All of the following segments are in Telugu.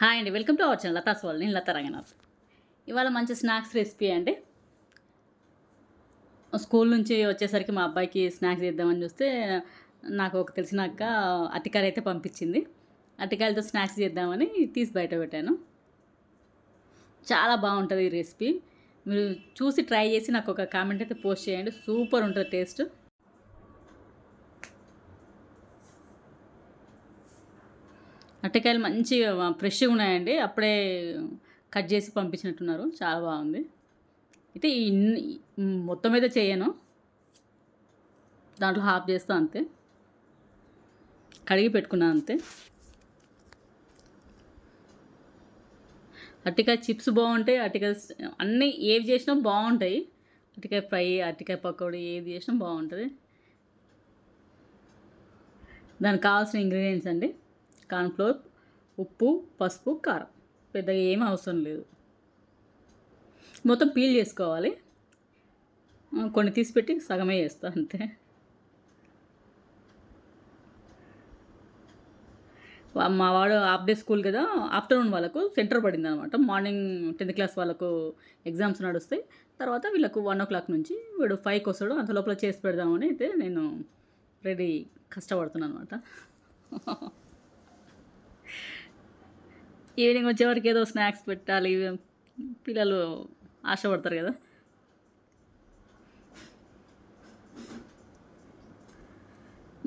హాయ్ అండి. Welcome to our channel Latha soul. నేను లతా రంగనాథ్. ఇవాళ మంచి స్నాక్స్ రెసిపీ అండి. స్కూల్ నుంచి వచ్చేసరికి మా అబ్బాయికి స్నాక్స్ చేద్దామని చూస్తే నాకు ఒక తెలిసిన అక్క అటికాయలు అయితే పంపించింది. అటికాయలతో స్నాక్స్ చేద్దామని తీసి బయట పెట్టాను. చాలా బాగుంటుంది ఈ రెసిపీ. మీరు చూసి ట్రై చేసి నాకు ఒక కామెంట్ అయితే పోస్ట్ చేయండి. సూపర్ ఉంటుంది టేస్ట్. అట్టకాయలు మంచిగా ఫ్రెష్గా ఉన్నాయండి. అప్పుడే కట్ చేసి పంపించినట్టున్నారు. చాలా బాగుంది. అయితే ఇన్ని మొత్తం అయితే చేయను. దాంట్లో హాఫ్ చేస్తా అంతే. కడిగి పెట్టుకున్నాను అంతే. అరటికాయ చిప్స్ బాగుంటాయి. అరటికాయ అన్నీ ఏవి చేసినా బాగుంటాయి. అరటికాయ ఫ్రై అరటికాయ పకోడీ ఏది చేసినా బాగుంటుంది. దానికి కావాల్సిన ఇంగ్రీడియంట్స్ అండి. కార్న్ఫ్లోర్ ఉప్పు పసుపు కారం. పెద్దగా ఏం అవసరం లేదు. మొత్తం పీల్ చేసుకోవాలి. కొన్ని తీసి పెట్టి సగమే చేస్తా అంతే. మా వాడు హాఫ్ డే స్కూల్ కదా ఆఫ్టర్నూన్ వాళ్ళకు సెంటర్ పడింది అనమాట మార్నింగ్ టెన్త్ క్లాస్ వాళ్ళకు ఎగ్జామ్స్ నడుస్తాయి. తర్వాత వీళ్ళకు వన్ ఓ క్లాక్ నుంచి వీడు ఫైవ్కి వస్తాడు. అంత లోపల చేసి పెడదామని అయితే నేను రెడీ కష్టపడుతున్నాను అనమాట ఈవినింగ్ వచ్చేవరకు ఏదో స్నాక్స్ పెట్టాలి పిల్లలు ఆశపడతారు కదా.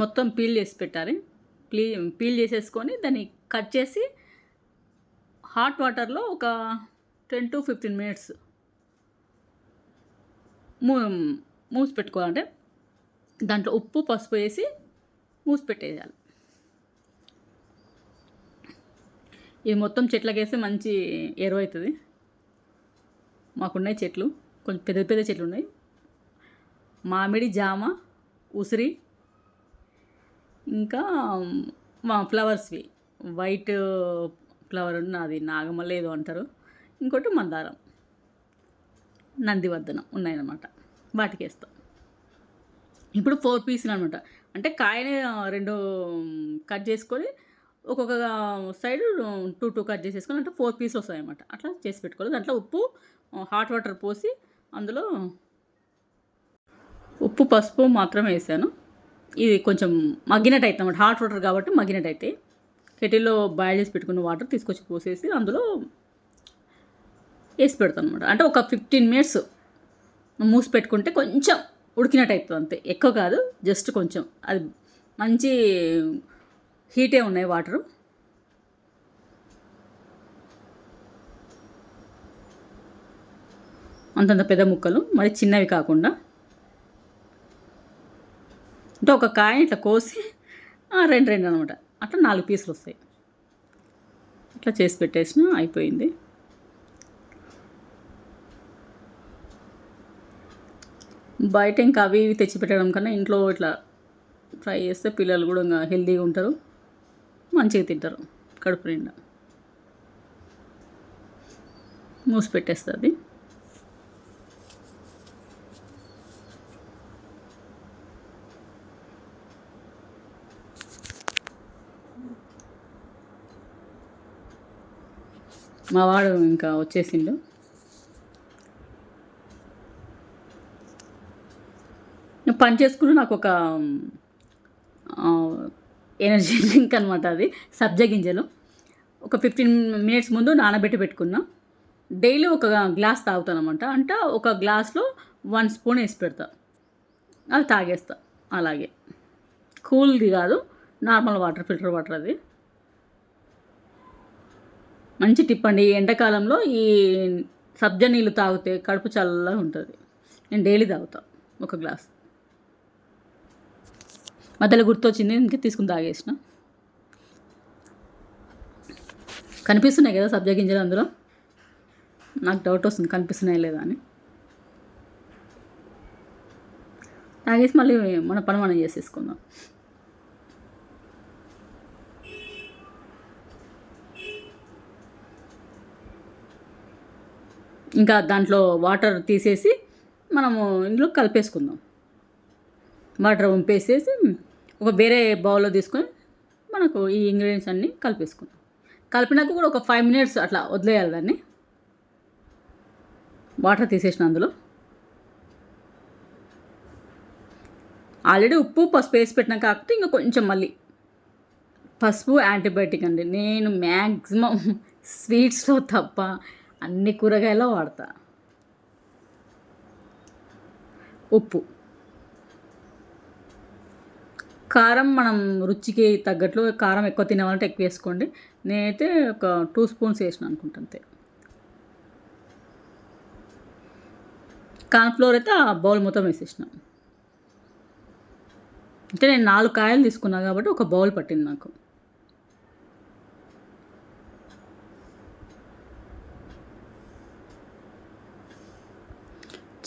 మొత్తం పీల్ చేసి పెట్టాలి. ప్లీ పీల్ చేసేసుకొని దాన్ని కట్ చేసి హాట్ వాటర్లో ఒక టెన్ టు ఫిఫ్టీన్ మినిట్స్ మూ మూసి పెట్టుకోవాలంటే దాంట్లో ఉప్పు పసుపు వేసి మూసి పెట్టేయాలి. ఇది మొత్తం చెట్లకేస్తే మంచి ఎరువు అవుతుంది మాకున్నాయి చెట్లు. కొంచెం పెద్ద పెద్ద చెట్లు ఉన్నాయి మామిడి జామ ఉసిరి ఇంకా మా ఫ్లవర్స్వి వైట్ ఫ్లవర్ నాది నాగమల్ల ఏదో అంటారు. ఇంకోటి మందారం. నందివర్ధనం ఉన్నాయన్నమాట. వాటికి వేస్తాం ఇప్పుడు ఫోర్ పీసులు అనమాట అంటే కాయని రెండు కట్ చేసుకొని ఒక్కొక్క సైడ్ టూ టూ కట్ చేసేసుకొని అంటే ఫోర్ పీస్ వస్తాయి అనమాట అట్లా చేసి పెట్టుకోవాలి. దాంట్లో ఉప్పు హాట్ వాటర్ పోసి అందులో ఉప్పు పసుపు మాత్రమే వేసాను. ఇది కొంచెం మగ్గినట్టు అవుతుంది అనమాట హాట్ వాటర్ కాబట్టి మగ్గినట్టు అయితే కెటిల్లో బాయిల్ చేసి పెట్టుకున్న వాటర్ తీసుకొచ్చి పోసేసి అందులో వేసి పెడతాను అనమాట అంటే ఒక ఫిఫ్టీన్ మినిట్స్ మూసి పెట్టుకుంటే కొంచెం ఉడికినట్టు అవుతుంది అంతే. ఎక్కువ కాదు జస్ట్ కొంచెం. అది మంచి హీటే ఉన్నాయి వాటరు. అంతంత పెద్ద ముక్కలు మరి చిన్నవి కాకుండా. అంటే ఒక కాయ ఇట్లా కోసి రెండు రెండు అనమాట. అట్లా నాలుగు పీసులు వస్తాయి. అట్లా చేసి పెట్టేసిన అయిపోయింది. బయట ఇంకా అవి ఇవి తెచ్చి పెట్టడం కన్నా ఇంట్లో ఇట్లా ఫ్రై చేస్తే పిల్లలు కూడా ఇంకా హెల్తీగా ఉంటారు. మంచిగా తింటారు కడుపు నిండా. మూసి పెట్టేస్తుంది. మా వాడు ఇంకా వచ్చేసిండు. పని చేసుకుంటూ నాకు ఒక ఎనర్జీ డ్రింక్ అనమాట అది సబ్జా గింజలు. ఒక ఫిఫ్టీన్ మినిట్స్ ముందు నానబెట్టి పెట్టుకున్నా. డైలీ ఒక గ్లాస్ తాగుతాను అనమాట అంటే ఒక గ్లాస్లో వన్ స్పూన్ వేసి పెడతా. అది తాగేస్తా అలాగే. కూల్ది కాదు నార్మల్ వాటర్ ఫిల్టర్ వాటర్ అది. మంచి టిప్ అండి. ఈ ఎండాకాలంలో ఈ సబ్జా నీళ్ళు తాగితే కడుపు చల్లగా ఉంటుంది. నేను డైలీ తాగుతా ఒక గ్లాస్. మధ్యలో గుర్తొచ్చింది ఇంకా తీసుకుని తాగేసిన. కనిపిస్తున్నాయి కదా సబ్జా గింజలు అందులో? నాకు డౌట్ వస్తుంది కనిపిస్తున్నాయి లేదా అని. తాగేసి మళ్ళీ మన పని మనం చేసేసుకుందాం. ఇంకా దాంట్లో వాటర్ తీసేసి మనము ఇందులో కలిపేసుకుందాం. వాటర్ వంపేసేసి ఒక వేరే బౌల్లో తీసుకొని మనకు ఈ ఇంగ్రీడియంట్స్ అన్నీ కలిపేసుకుందాం. కలిపినాక కూడా ఒక ఫైవ్ మినిట్స్ అట్లా వదిలేయాలి దాన్ని. వాటర్ తీసేసిన అందులో. ఆల్రెడీ ఉప్పు పసుపు వేసి పెట్టినా కాకపోతే ఇంకా కొంచెం మళ్ళీ పసుపు యాంటీబయాటిక్ అండి. నేను మ్యాక్సిమం స్వీట్స్లో తప్ప అన్ని కూరగాయలు వాడతా. ఉప్పు. కారం మనం రుచికి తగ్గట్లు కారం ఎక్కువ తినాలంటే ఎక్కువ వేసుకోండి. నేనైతే ఒక టూ స్పూన్స్ వేసిన అనుకుంటా అంతే. కార్న్ఫ్లోర్ అయితే ఆ బౌల్ మొత్తం వేసేసిన. అంటే నేను నాలుగు కాయలు తీసుకున్నా కాబట్టి ఒక బౌల్ పట్టింది నాకు.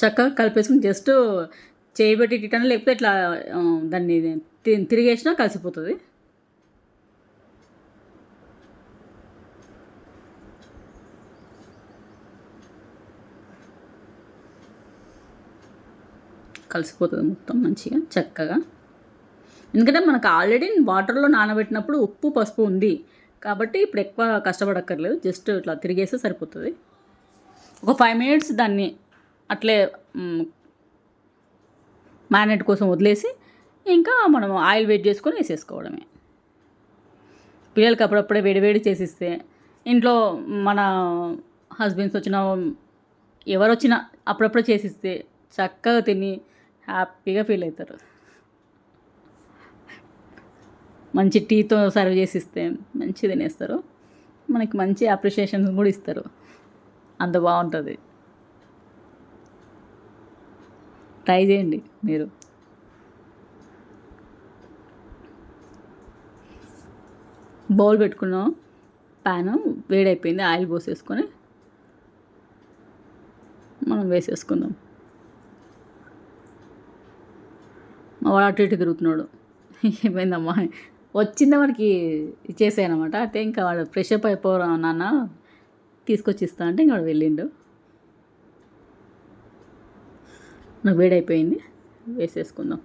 చక్కగా కలిపేసుకుని జస్ట్ చేయబెట్టి ఇట్టాను లేకపోతే ఇట్లా దాన్ని తిరిగేసినా కలిసిపోతుంది. కలిసిపోతుంది మొత్తం మంచిగా చక్కగా. ఎందుకంటే మనకు ఆల్రెడీ వాటర్లో నానబెట్టినప్పుడు ఉప్పు పసుపు ఉంది. కాబట్టి ఇప్పుడు ఎక్కువ కష్టపడక్కర్లేదు. జస్ట్ ఇట్లా తిరిగేస్తే సరిపోతుంది. ఒక ఫైవ్ మినిట్స్ దాన్ని అట్లే మ్యారినేట్ కోసం వదిలేసి ఇంకా మనం ఆయిల్ వేడి చేసుకొని వేసేసుకోవడమే. పిల్లలకి అప్పుడప్పుడే వేడివేడి చేసిస్తే ఇంట్లో మన హస్బెండ్స్ వచ్చిన ఎవరు వచ్చినా అప్పుడప్పుడు చేసిస్తే చక్కగా తిని హ్యాపీగా ఫీల్ అవుతారు. మంచి టీతో సర్వ్ చేసిస్తే మంచి తినేస్తారు. మనకి మంచి అప్రిషియేషన్ కూడా ఇస్తారు. అంత బాగుంటుంది. ట్రై చేయండి మీరు. బౌల్ పెట్టుకున్నాం ప్యాన్ వేడైపోయింది ఆయిల్ పోసేసుకొని మనం వేసేసుకుందాం. మా వాడు అటు ఇటు తిరుగుతున్నాడు. ఏమైందమ్మా? వచ్చిందా వాడికి ఇచ్చేసాయనమాట అయితే ఇంకా వాడు ఫ్రెష్ అప్ అయిపోరా నాన్న తీసుకొచ్చి ఇస్తా అంటే ఇంకా వాడు వెళ్ళిండు. నాకు వేడైపోయింది వేసేసుకుందాం.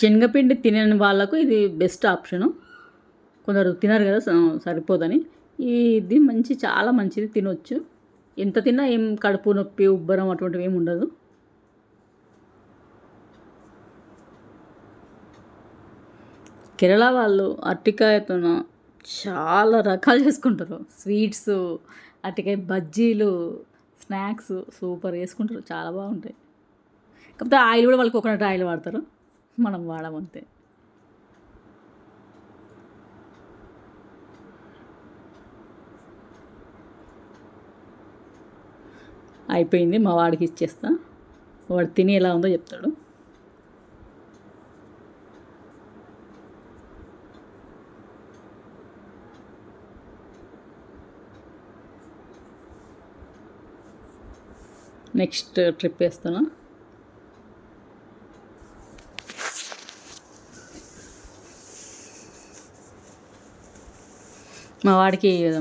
శనగపిండి తినని వాళ్ళకు ఇది బెస్ట్ ఆప్షను కొందరు తినరు కదా స- సరిపోదని. ఇది మంచి చాలా మంచిది తినొచ్చు. ఎంత తిన్నా ఏం కడుపు నొప్పి ఉబ్బరం అటువంటివి ఏమి ఉండదు. కేరళ వాళ్ళు అరటికాయతో చాలా రకాలు చేసుకుంటారు. స్వీట్స్ అరటికాయ బజ్జీలు స్నాక్స్ సూపర్ వేసుకుంటారు చాలా బాగుంటాయి. కాకపోతే ఆయిల్ కూడా వాళ్ళు కోకోనట్ ఆయిల్ వాడతారు. మనం వాడమంతే. అయిపోయింది మా వాడికి ఇచ్చేస్తా. వాడు తిని ఎలా ఉందో చెప్తాడు. నెక్స్ట్ ట్రిప్ వేస్తాను. మా వాడికి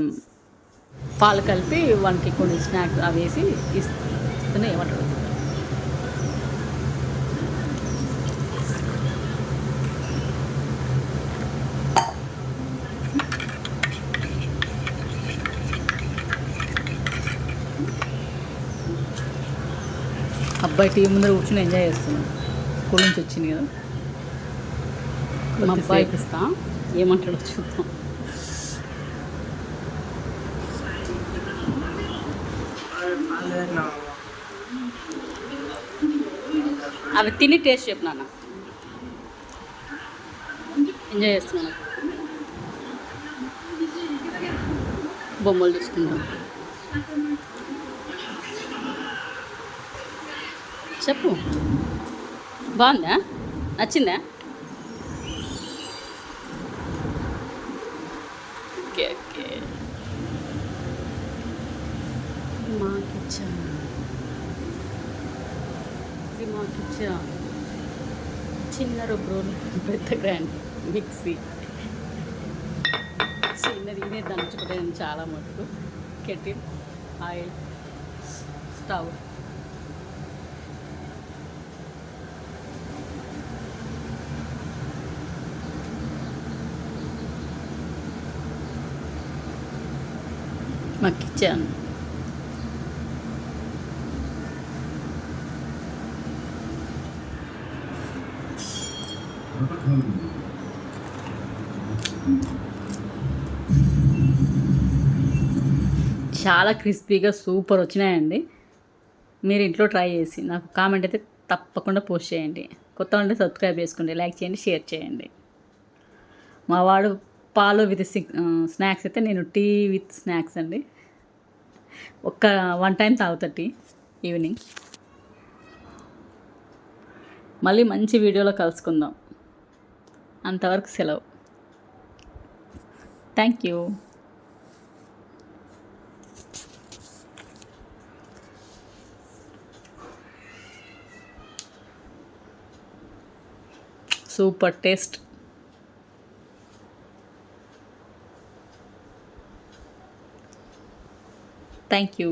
పాలు కలిపి వానికి కొన్ని స్నాక్స్ అవి వేసి ఇస్- ఇస్తూనే ఏమంటాడు అబ్బాయి టీవీ ముందర కూర్చొని ఎంజాయ్ చేస్తున్నాడు. స్కూల్ నుంచి వచ్చింది కదా. మా అబ్బాయికి ఇస్తా. ఏమంటాడో చూద్దాం. అవి తిని టేస్ట్ చెప్పు నాన్న. ఎంజాయ్ చేస్తున్నాను. బొమ్మలు చూసుకుందాం. చెప్పు. బాగుందా? నచ్చిందా? Okay okay. మా మాకు ఇచ్చిన చిన్న రుబ్రోలు పెద్ద గ్రాండ్ మిక్సీ. చిన్నది ఇదే దంచుకుంటే చాలా మటుకు కెటిల్ ఆయిల్ స్టవ్. మాకు ఇచ్చాను చాలా క్రిస్పీగా సూపర్ వచ్చినాయండి. మీరు ఇంట్లో ట్రై చేసి నాకు కామెంట్ అయితే తప్పకుండా పోస్ట్ చేయండి. కొత్త ఉంటే సబ్స్క్రైబ్ చేసుకోండి లైక్ చేయండి షేర్ చేయండి. మా వాడు పాలు విత్ స్నాక్స్ అయితే నేను టీ విత్ స్నాక్స్ అండి. ఒక్క వన్ టైం తాగుతా టీ ఈవినింగ్. మళ్ళీ మంచి వీడియోలో కలుసుకుందాం. అంతవరకు సెలవు thank you super taste thank you